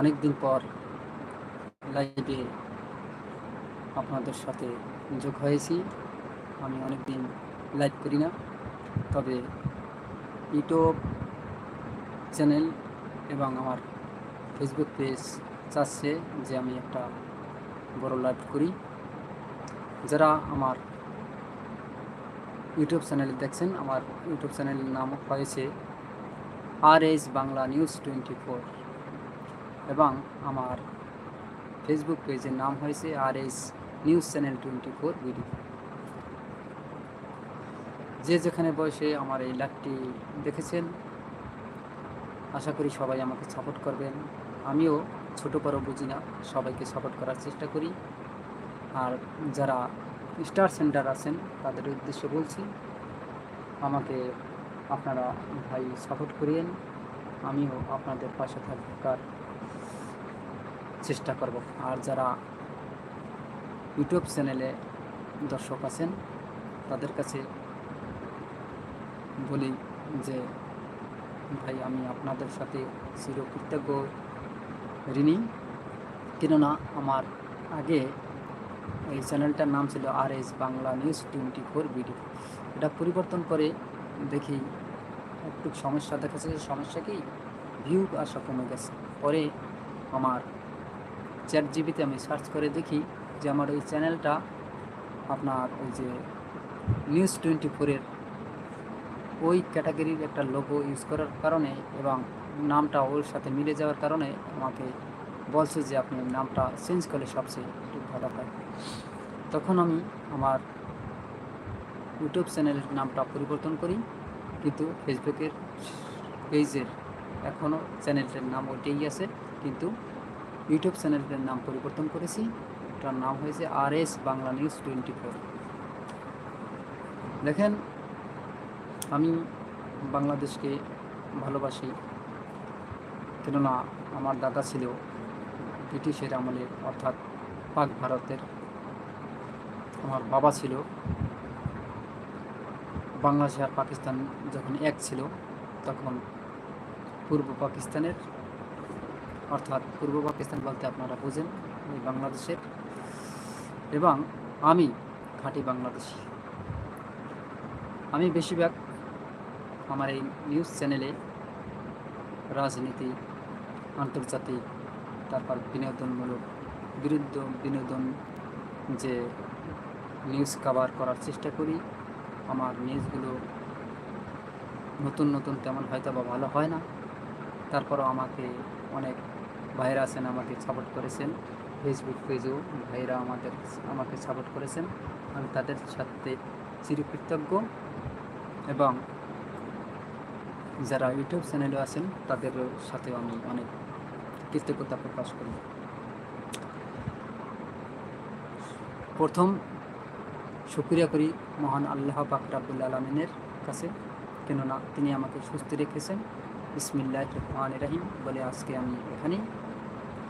অনেক দিন পর লাইভে আপনাদের সাথে যোগ হয়েছি। আমি অনেক দিন লাইভ করি না, তবে ইউটিউব চ্যানেল এবং আমার ফেসবুক পেজ চাচ্ছে যে আমি একটা বড় লাইভ করি। যারা আমার ইউটিউব চ্যানেলে দেখছেন, আমার ইউটিউব চ্যানেলের নাম হয়েছে R S Bangla news twenty four. এবং আমার ফেসবুক পেজের নাম হয়েছে R S news channel twenty four video যে যেখানে বসে আমার এই লাইভটি দেখেছেন, আশা করি সবাই আমাকে সাপোর্ট করবেন। আমিও ছোটো বড়ো বুঝি না, সবাইকে সাপোর্ট করার চেষ্টা করি। আর যারা স্টার সেন্টার আছেন, তাদের উদ্দেশ্যে বলছি, আমাকে আপনারা ভাই সাপোর্ট করিয়েন। আমিও আপনাদের পাশে থাকার চেষ্টা করব। আর যারা ইউটিউব চ্যানেলে দর্শক আছেন, তাদের কাছে বলি যে, ভাই, আমি আপনাদের সাথে চিরকৃতজ্ঞ ঋণী। কেননা, আমার আগে এই চ্যানেলটার নাম ছিল R S Bangla news twenty four BD এটা পরিবর্তন করে দেখি, একটু সমস্যা দেখাচ্ছে, সমস্যা কি? ভিউ আসা কমে গেছে। পরে আমার চ্যাট জিবিতে আমি সার্চ করে দেখি যে আমার ওই চ্যানেলটা আপনার ওই যে নিউজ টোয়েন্টি ফোরের ওই ক্যাটাগরির একটা লোগো ইউজ করার কারণে এবং নামটা ওর সাথে মিলে যাওয়ার কারণে আমাকে বলছে যে আপনি নামটা চেঞ্জ করলে সবচেয়ে একটু ভালো হয়। তখন আমি আমার ইউটিউব চ্যানেলের নামটা পরিবর্তন করি, কিন্তু ফেসবুকের পেজের এখনও চ্যানেলটার নাম ওইটাই আছে, কিন্তু ইউটিউব চ্যানেলটার নাম পরিবর্তন করেছি। ওটার নাম হয়েছে R S Bangla news twenty four. দেখেন, আমি বাংলাদেশকে ভালোবাসি, কেননা আমার দাদা ছিল ব্রিটিশের আমলে, অর্থাৎ পাক ভারতের। আমার বাবা ছিল। বাংলাদেশ আর পাকিস্তান যখন এক ছিল, তখন পূর্ব পাকিস্তানের অর্থাৎ পূর্ব পাকিস্তান বলতে আপনারা বোঝেন ওই বাংলাদেশের এবং আমি খাঁটি বাংলাদেশি। আমি বেশিরভাগ আমার এই নিউজ চ্যানেলে রাজনীতি, আন্তর্জাতিক, তারপর বিনোদনমূলক, বিরুদ্ধ বিনোদন যে নিউজ কভার করার চেষ্টা করি, আমার নিউজগুলো নতুন নতুন তেমন হয়তো বা ভালো হয় না। তারপরও আমাকে অনেক ভাইরা আছেন, আমাকে সাপোর্ট করেছেন। ফেসবুক পেজেও ভাইরা আমাদের, আমাকে সাপোর্ট করেছেন। আমি তাদের সাথে চিরকৃতজ্ঞ এবং যারা ইউটিউব চ্যানেলে আছেন, তাদের সাথেও আমি অনেক কৃতজ্ঞতা প্রকাশ করি। প্রথম শুক্রিয়া করি মহান আল্লাহ পাক আলমিনের কাছে, কেননা তিনি আমাকে সুস্থ রেখেছেন। ইসমিল্লাহ রহমান রাহিম বলে আজকে আমি এখানেই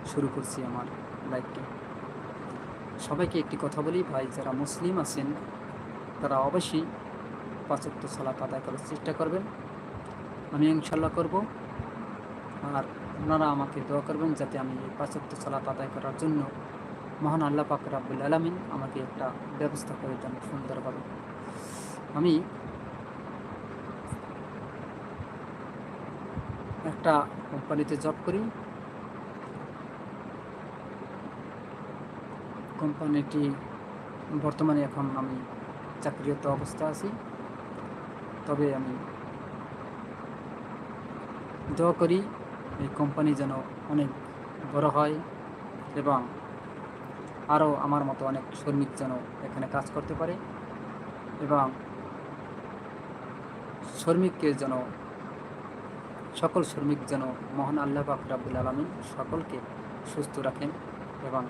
শুরু করছি আমার লাইফটি সবাইকে একটি কথা বলি, ভাই, যারা মুসলিম আছেন, তারা অবশ্যই পাঁচক্ত সালাত আদায় করার চেষ্টা করবেন। আমি ইনশাল্লাহ করব। আর ওনারা আমাকে দোয়া করবেন যাতে আমি এই পাঁচক্ত সালাত আদায় করার জন্য মহান আল্লাহ পাক রাব্বুল আলমিন আমাকে একটা ব্যবস্থা করে দেন সুন্দরভাবে। আমি একটা কোম্পানিতে জব করি। কোম্পানিটি বর্তমানে এখন আমি চাকরিরত অবস্থা আছি। তবে আমি দোয়া করি এই কোম্পানি যেন অনেক বড় হয় এবং আরও আমার মতো অনেক শ্রমিক যেন এখানে কাজ করতে পারে এবং শ্রমিককে যেন, সকল শ্রমিক যেন মহান আল্লাহ বাকরাবুল আলমী সকলকে সুস্থ রাখেন এবং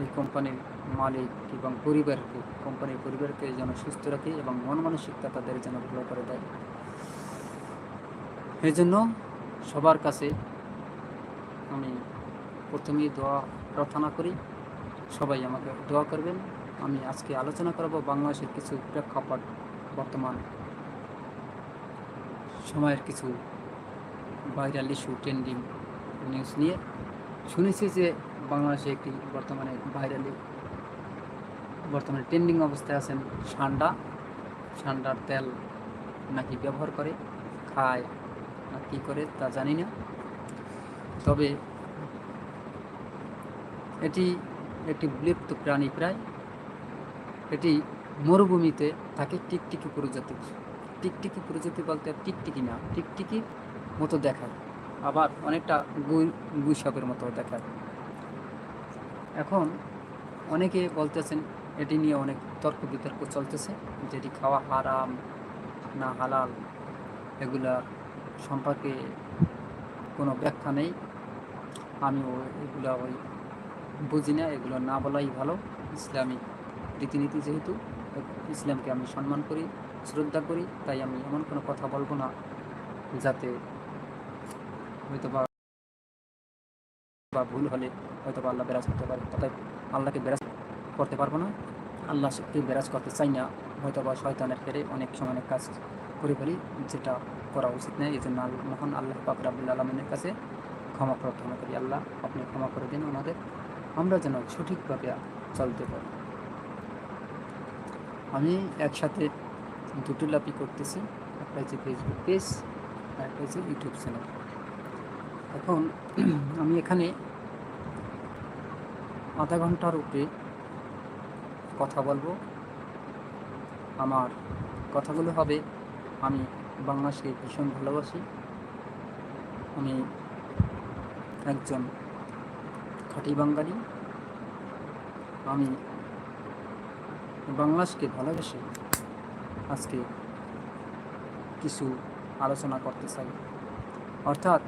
এই কোম্পানির মালিক এবং পরিবারকে, কোম্পানির পরিবারকে যেন সুস্থ রাখে এবং মন মানসিকতা তাদের যেন ভালো করে দেয়। এই জন্য সবার কাছে আমি প্রথমেই দোয়া প্রার্থনা করি, সবাই আমাকে দোয়া করবেন। আমি আজকে আলোচনা করব বাংলাদেশের কিছু প্রেক্ষাপট, বর্তমান সময়ের কিছু ভাইরাল ইস্যু ট্রেন্ডিং নিউজ নিয়ে। শুনেছি যে বাংলাদেশে একটি বর্তমানে ভাইরালি বর্তমানে ট্রেন্ডিং অবস্থায় আছেন সান্ডা। সান্ডার তেল নাকি ব্যবহার করে, খায় না কী করে তা জানি না। তবে এটি একটি বিলুপ্ত প্রাণী প্রায়। এটি মরুভূমিতে থাকে টিকটিকি প্রজাতি। টিকটিকি প্রজাতি বলতে টিকটিকি না টিকটিকি মতো দেখায়। আবার অনেকটা গুই গুই সাপের মতো দেখায়। এখন অনেকে বলতেছেন, এটি নিয়ে অনেক তর্ক বিতর্ক চলতেছে। যেটি খাওয়া হারাম, না হালাল, এগুলার সম্পর্কে কোনো ব্যাখ্যা নেই। আমিও এগুলা ওই বুঝি না, এগুলো না বলাই ভালো। ইসলামী রীতিনীতি যেহেতু, ইসলামকে আমি সম্মান করি, শ্রদ্ধা করি, তাই আমি এমন কোনো কথা বলব না, যাতে হয়তো বা বা ভুল হলে হয়তো আল্লাহ বেরাজ করতে পারে। তথায় আল্লাহকে বেরাজ করতে পারব না। আল্লাহকে বেরাজ করতে চাই না। হয়তো বা শয়তানের ফেরে অনেক সময় অনেক কাজ করে ফেলি, যেটা করা উচিত নয়। এই জন্য মহান আল্লাহ পাক রাবুল আলমিনের কাছে ক্ষমা প্রার্থনা করি। আল্লাহ আপনি ক্ষমা করে দিন আমাদের। আমরা যেন সঠিকভাবে চলতে পারি। আমি একসাথে দুটো লাপি করতেছি। একটা হচ্ছে ফেসবুক পেজ আর একটা হচ্ছে ইউটিউব চ্যানেল এখন আমি এখানে আধা ঘণ্টার উপরে কথা বলব। আমার কথাগুলো হবে, আমি বাংলাদেশকে ভীষণ ভালোবাসি। আমি একজন খাঁটি বাঙালি। আমি বাংলাদেশকে ভালোবেসে আজকে কিছু আলোচনা করতে চাই। অর্থাৎ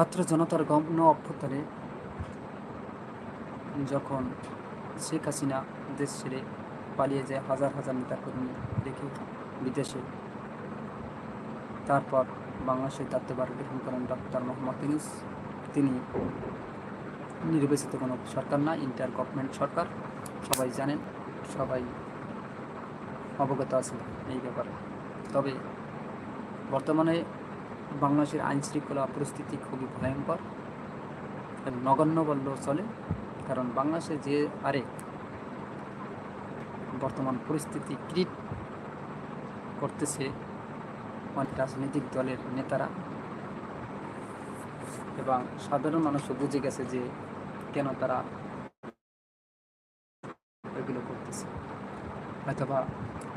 ছাত্র জনতার গণ অভ্যুত্থানে যখন শেখ হাসিনা দেশ ছেড়ে পালিয়ে যায় হাজার হাজার নেতাকর্মী রেখে বিদেশে, তারপর বাংলাদেশের দায়িত্বভার গ্রহণ করেন ডক্টর মোহাম্মদ ইউনুস। তিনি নির্বাচিত কোনো সরকার না, ইন্টার গভর্নমেন্ট সরকার। সবাই জানেন, সবাই অবগত আছে এই ব্যাপারে। তবে বর্তমানে বাংলাদেশের আইন শৃঙ্খলা পরিস্থিতি খুবই ভয়ঙ্কর নগণ্য বললেও চলে, কারণ বাংলাদেশে যে আরে বর্তমান পরিস্থিতি ক্রিট করতেছে অনেক রাজনৈতিক দলের নেতারা এবং সাধারণ মানুষও বুঝে গেছে যে কেন তারা এগুলো করতেছে। হয়তোবা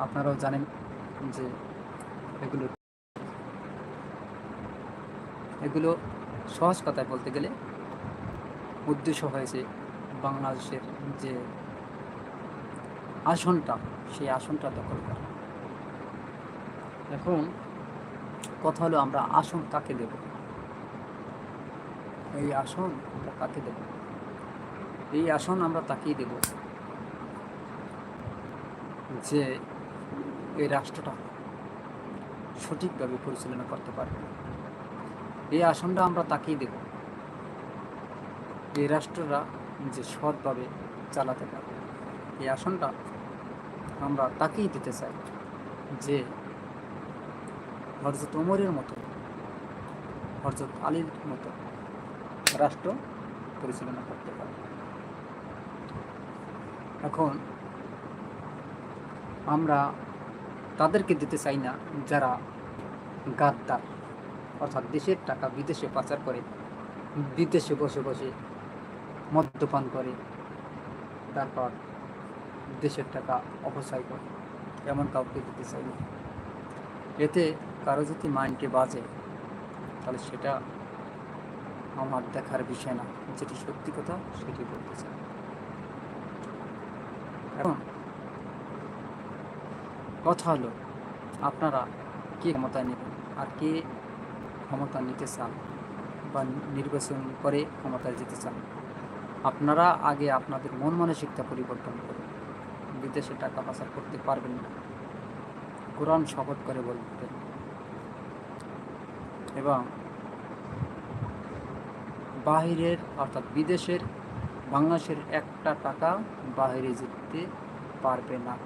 আপনারাও জানেন যে এগুলো এগুলো সহজ কথায় বলতে গেলে উদ্দেশ্য হয়েছে বাংলাদেশের যে আসনটা, সেই আসনটা দখল করা। এখন কথা হলো আমরা আসন কাকে দেব? এই আসন আমরা কাকে দেব? এই আসন আমরা তাকেই দেব যে এই রাষ্ট্রটা সঠিকভাবে পরিচালনা করতে পারবে। এই আসনটা আমরা তাকেই দেব। এই রাষ্ট্ররা যে সৎভাবে চালাতে পারবে, এই আসনটা আমরা তাকেই দিতে চাই যে হরজত ওমরের মতো হরজত আলীর মতো রাষ্ট্র পরিচালনা করতে পারে। এখন আমরা তাদেরকে দিতে চাই না যারা গাদ্দার। অর্থাৎ দেশের টাকা বিদেশে পাচার করে, বিদেশে বসে বসে মদ্যপান করে, তারপর দেশের টাকা অপচয় করে, এমন কাউকে দিতে চাই না এতে কারও যদি মাইন্ডকে বাজে, তাহলে সেটা আমার দেখার বিষয় না, যেটি সত্যি কথা সেটি বলতে চাই। এখন কথা হলো, আপনারা কে ক্ষমতায় নেবেন আর কে ক্ষমতা নিতে চান বা নির্বাচন করে ক্ষমতায় যেতে চান, আপনারা আগে আপনাদের মন মানসিকতা পরিবর্তন করুন। বিদেশে টাকা পাচার করতে পারবেন না। কোরআন শপথ করে বলতেন। এবং বাহিরের অর্থাৎ বিদেশের, বাংলাদেশের একটা টাকা বাইরে যেতে পারবে না।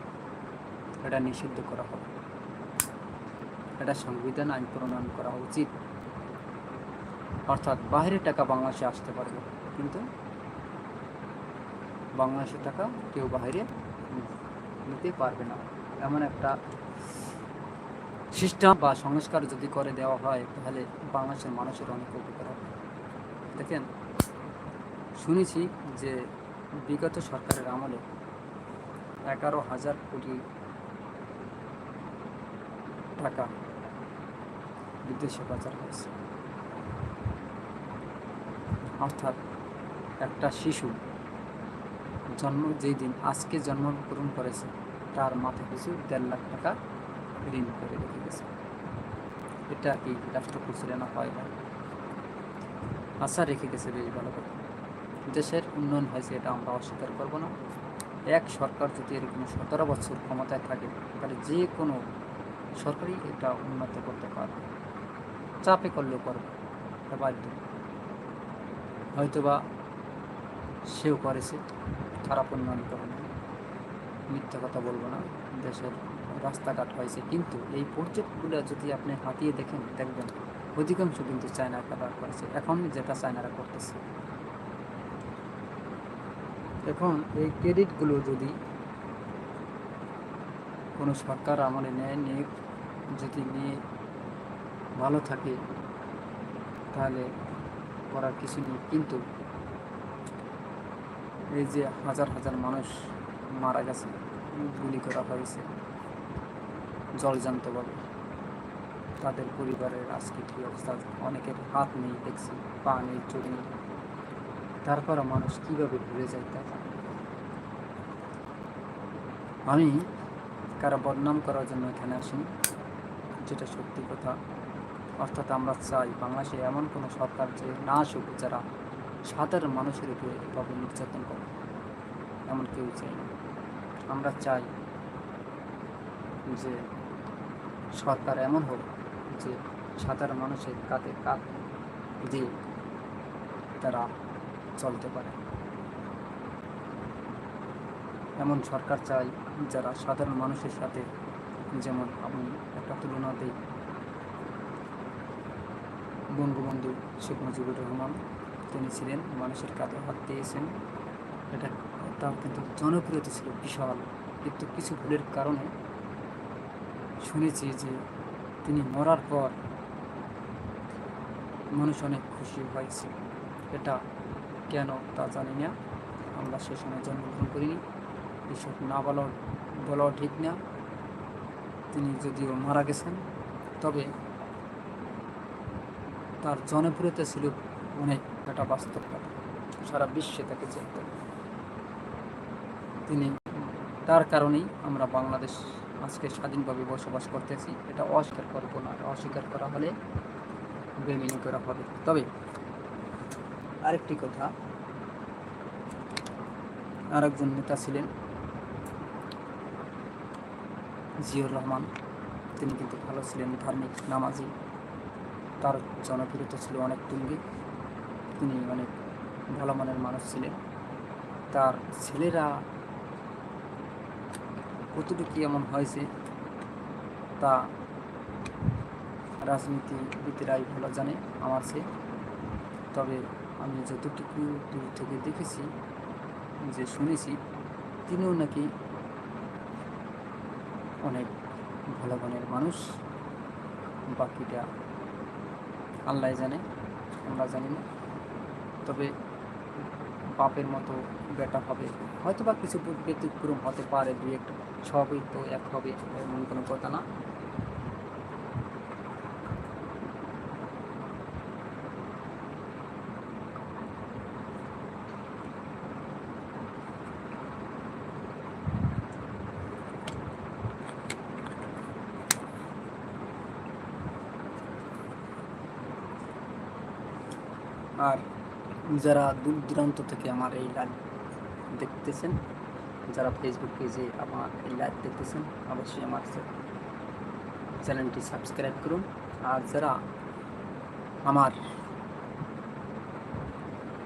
এটা নিষিদ্ধ করা হবে। এটা সংবিধান আইন প্রণয়ন করা উচিত। অর্থাৎ বাইরের টাকা বাংলাদেশে আসতে পারবে। কিন্তু বাংলাদেশের টাকা কেউ বাইরে নিতে পারবে না। এমন একটা সিস্টেম বা সংস্কার যদি করে দেওয়া হয়, তাহলে বাংলাদেশের মানুষের অনেক উপকার হবে। দেখেন, শুনেছি যে বিগত সরকারের আমলে এগারো হাজার কোটি টাকা বিদেশে পাচার হয়েছে। অর্থাৎ একটা শিশু জন্ম, যেই দিন আজকে জন্মগ্রহণ করেছে, তার মাথা পিছু দেড় লাখ টাকা ঋণ করে রেখে গেছে। এটা কি রাষ্ট্র পরিচালনা হয় না? আশা রেখে গেছে বেশ ভালো কথা। দেশের উন্নয়ন হয়েছে, এটা আমরা অস্বীকার করব না। এক সরকার যদি এরকম সতেরো বছর ক্ষমতায় থাকে, তাহলে যে কোনো সরকারই এটা উন্নত করতে পারবে। চাপে করলেও করবে এটা বাধ্য হয়তোবা সেও করেছে। খারাপ উন্নয়ন করে মিথ্যা কথা বলব না। দেশের রাস্তাঘাট হয়েছে। কিন্তু এই প্রজেক্টগুলো যদি আপনি হাতিয়ে দেখেন, দেখবেন অধিকাংশ কিন্তু চায়না কাটার করেছে। এখন যেটা চায়নারা করতেছে। এখন এই ক্রেডিটগুলো যদি কোনো সরকার আমলে নেয়, নিয়ে, যদি নিয়ে ভালো থাকে, তাহলে করার কিছু নেই। কিন্তু এই যে হাজার হাজার মানুষ মারা গেছে, গুলি করা হয়েছে জলজান্তভাবে তাদের পরিবারের আজকে কী অবস্থা? অনেকের হাত নেই দেখছি, পা নেই, চোখ নেই। তারপরও মানুষ কীভাবে ভুলে যায় তা আমি কারও বদনাম করার জন্য এখানে আসিনি, যেটা সত্যি কথা। অর্থাৎ আমরা চাই বাংলাদেশে এমন কোনো সরকার যে না আসুক যারা সাধারণ মানুষের উপরে এভাবে নির্যাতন করে। এমন কেউ চাই না। আমরা চাই যে সরকার এমন হোক যে সাধারণ মানুষের কাঁধে কাঁধ দিয়ে তারা চলতে পারে। এমন সরকার চাই যারা সাধারণ মানুষের সাথে যেমন আমি একটা তুলনা দিই। বঙ্গবন্ধু শেখ মুজিবুর রহমান, তিনি ছিলেন মানুষের কাঁধে হাত দিয়েছেন। এটা তার কিন্তু জনপ্রিয়তা ছিল বিশাল। কিন্তু কিছু ভুলের কারণে শুনেছি যে তিনি মরার পর মানুষ অনেক খুশি হয়েছে। এটা কেন তা জানি না। আমরা সে সময় জন্মগ্রহণ করিনি। এসব না বলা বলাও ঠিক না। তিনি যদিও মারা গেছেন, তবে তার জনপ্রিয়তা ছিল অনেক একটা বাস্তব কথা সারা বিশ্বে তাকে চিনতে তিনি তার কারণেই আমরা বাংলাদেশ আজকে স্বাধীনভাবে বসবাস করতেছি। এটা অস্বীকার করব না অস্বীকার করা হলে বেমিনি করা হবে। তবে আরেকটি কথা, আরেকজন নেতা ছিলেন জিয়র রহমান। তিনি কিন্তু ভালো ছিলেন, ধার্মিক, নামাজি। তার জনপ্রিয়তা ছিল অনেক তুঙ্গে। তিনি অনেক ভালো মানের মানুষ ছিলেন। তার ছেলেরা কতটুকু এমন হয়েছে তা রাজনীতিবিদরাই ভালো জানে, আমার সে তবে আমি যতটুকু দূর থেকে দেখেছি যে শুনেছি, তিনিও নাকি অনেক ভালো মানের মানুষ। বাকিটা আল্লাহ জানে আমরা জানি না। তবে বাপের মতো বেটা হবে। হয়তো বা কিছু ব্যতিক্রম হতে পারে দুই একটা সবই তো এক হবে, এমন কোনো কথা না। আর যারা দূর দূরান্ত থেকে আমার এই লাইভ দেখতেছেন, যারা ফেসবুক পেজে আমার এই লাইভ দেখতেছেন, অবশ্যই আমার চ্যানেলটি সাবস্ক্রাইব করুন। আর যারা আমার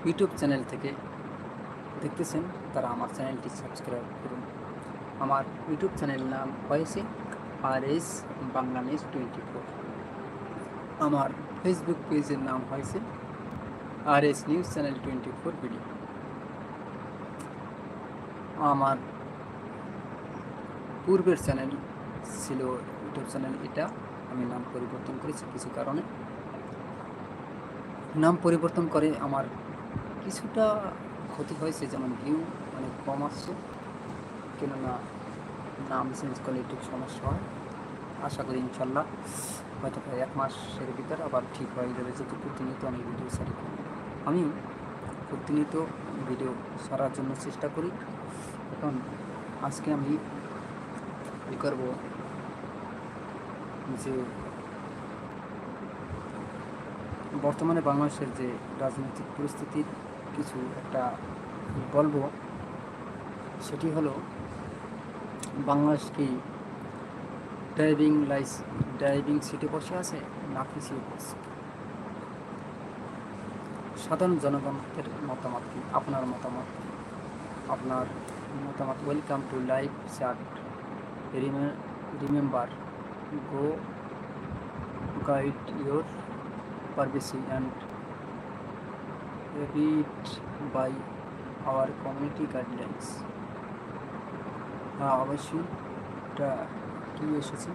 ইউটিউব চ্যানেল থেকে দেখতেছেন, তারা আমার চ্যানেলটি সাবস্ক্রাইব করুন। আমার ইউটিউব চ্যানেল নাম হয়েছে R S Bangladesh twenty four আমার ফেসবুক পেজের নাম হয়েছে R S news channel twenty four video আমার পূর্বের চ্যানেল ছিল, ইউটিউব চ্যানেল এটা। আমি নাম পরিবর্তন করেছি কিছু কারণে। নাম পরিবর্তন করে আমার কিছুটা ক্ষতি হয়েছে, যেমন ভিউ অনেক কম আসছে। কেননা নাম চেঞ্জ করলে একটু সমস্যা হয়। আশা করি ইনশাল্লাহ হয়তো প্রায় এক মাসের ভিতরে আবার ঠিক হয়ে যাবে। যেহেতু প্রতিনিয়ত আমি ভিডিও সারি আমি প্রতিনিয়ত ভিডিও সারার জন্য চেষ্টা করি। এখন আজকে আমি ই করব যে বর্তমানে বাংলাদেশের যে রাজনৈতিক পরিস্থিতির কিছু একটা বলব, সেটি হলো বাংলাদেশ কি ড্রাইভিং লাইস, ড্রাইভিং সিটে বসে আছে না পিছিয়ে বসে সাধারণ জনগণের মতামত কি? আপনার মতামত আপনার মতামত welcome to live chat remember go guide your privacy and read by our community guidelines. হ্যাঁ অবশ্যই। এটা কি এসেছে?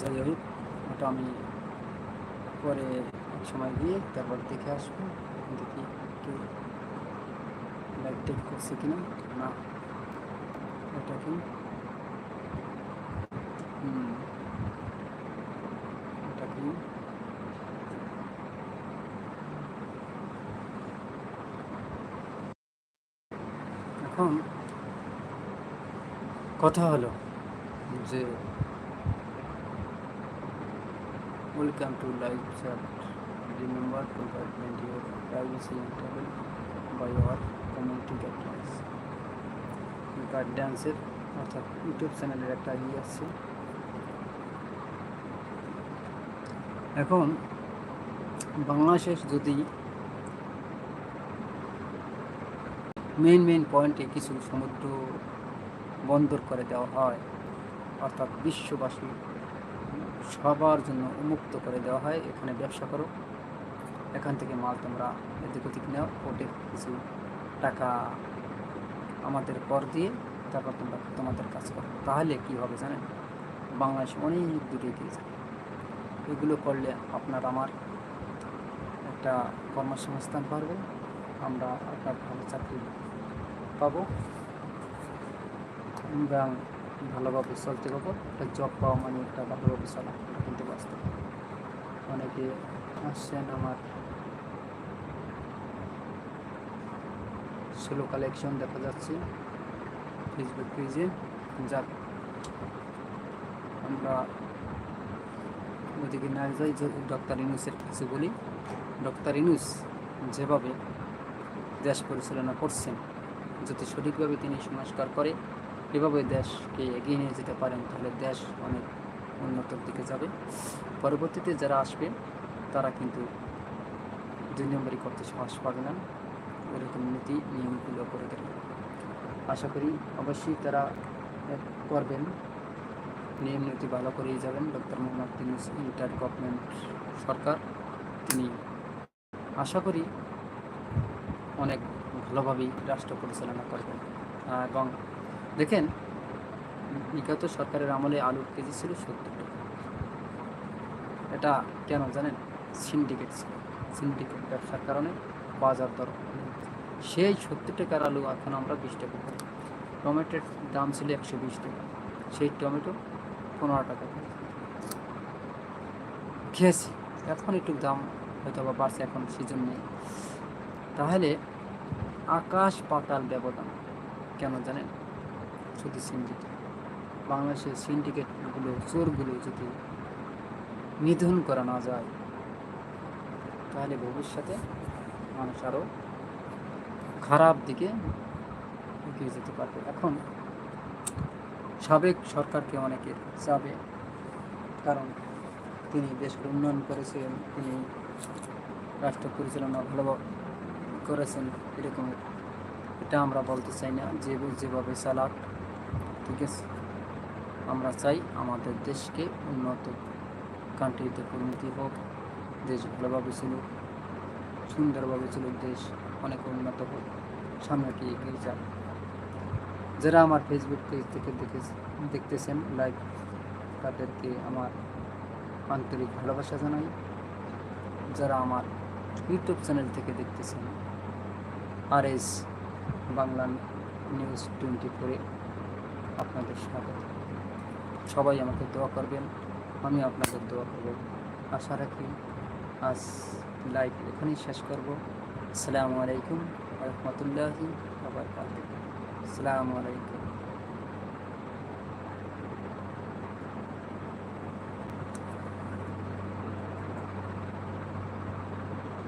যাই হোক ওটা আমি পরে সময় দিয়ে তারপর দেখে আসব, দেখি কেউ লাইভ টেক করছে কিনা। না, এটা কি? এটা কি? এখন কথা হলো যে welcome to live chat remember to guide your privacy and travel by our community guidelines গাইডলাইন্সের অর্থাৎ ইউটিউব চ্যানেলের একটা ই আছে. এখন, বাংলাদেশের যদি মেইন মেইন পয়েন্টে কিছু সমুদ্র বন্দর করে দেওয়া হয়, অর্থাৎ বিশ্ববাসী সবার জন্য উন্মুক্ত করে দেওয়া হয়, এখানে ব্যবসা করো। এখান থেকে মাল তোমরা এদিক ওদিক নেও কোর্টে কিছু টাকা আমাদের কর দিয়ে তারপর তোমরা তোমাদের কাজ করো। তাহলে কি হবে জানেন? বাংলাদেশ অনেক দূরে এগিয়ে যাবে। এগুলো করলে আপনার আমার একটা কর্মসংস্থান পারবে আমরা একটা ভালো চাকরি পাবো এবং ভালোভাবে চলতে পারব, একটা জব পাওয়া মানে একটা ভালোভাবে চলা কিন্তু বাস্তব। অনেকে আসছেন আমার সোলো কালেকশন দেখা যাচ্ছে। ফেসবুক পেজে যাক। আমরা ওদিকে না যাই, যে ডক্টর ইনুসের কিছু বলি। ডক্টর ইনুস যেভাবে দেশ পরিচালনা করছেন, যদি সঠিকভাবে তিনি সংস্কার করে, এভাবে দেশকে এগিয়ে নিয়ে যেতে পারেন, তাহলে দেশ অনেক উন্নতর দিকে যাবে। পরবর্তীতে যারা আসবে, তারা কিন্তু দুই নম্বরই করতে সাহস পাবে না। এরকম নীতি, নিয়মগুলো করে দেবে আশা করি অবশ্যই তারা করবেন। নিয়ম নীতি ভালো করেই যাবেন। Doctor Mohammad Yunus interim government সরকার। তিনি আশা করি অনেক ভালোভাবেই রাষ্ট্র পরিচালনা করবেন। এবং দেখেন বিগত সরকারের আমলে আলুর কেজি ছিল সত্তর টাকা। এটা কেন জানেন? সিন্ডিকেট ছিল। সিন্ডিকেট ব্যবসার কারণে বাজার দর সেই সত্তর টাকার আলু এখন আমরা বিশ টাকা পাই টমেটোর দাম ছিল একশো বিশ টাকা। সেই টমেটো পনেরো টাকা। খেয়েছি। এখন একটু দাম হয়তো বা বাড়ছে এখন সিজন নেই। তাহলে আকাশ পাতাল ব্যবধান কেন জানেন? শুধু সিন্ডিকেট বাংলাদেশের সিন্ডিকেটগুলো চোরগুলো যদি নিধন করা না যায়, তাহলে ভবিষ্যতে মানুষ আরও খারাপ দিকে এগিয়ে যেতে পারবে। এখন সাবেক সরকারকে অনেকে চাবে, কারণ তিনি দেশের উন্নয়ন করেছেন, তিনি রাষ্ট্র পরিচালনা ভালো করেছেন এরকম এটা আমরা বলতে চাই না যে যেভাবে চালাক ঠিক আছে। আমরা চাই আমাদের দেশকে উন্নত কান্ট্রিতে পরিণতি হোক, দেশ ভালোভাবে চলুক, সুন্দরভাবে চলুক, দেশ অনেক উন্নত হোক সামনেটি এগিয়ে যাক যারা আমার ফেসবুক পেজ থেকে দেখে দেখতেছেন লাইভ তাদেরকে আমার আন্তরিক ভালোবাসা জানাই। যারা আমার ইউটিউব চ্যানেল থেকে দেখতেছেন R S Bangla news twenty ফোরে আপনাদের স্বাগত। সবাই আমাকে দোয়া করবেন, আমি আপনাদের দোয়া করব। আশা রাখি আজ লাইভ এখানেই শেষ করব। আসসালামু আলাইকুম রহমতুল্লাহি আসসালামু আলাইকুম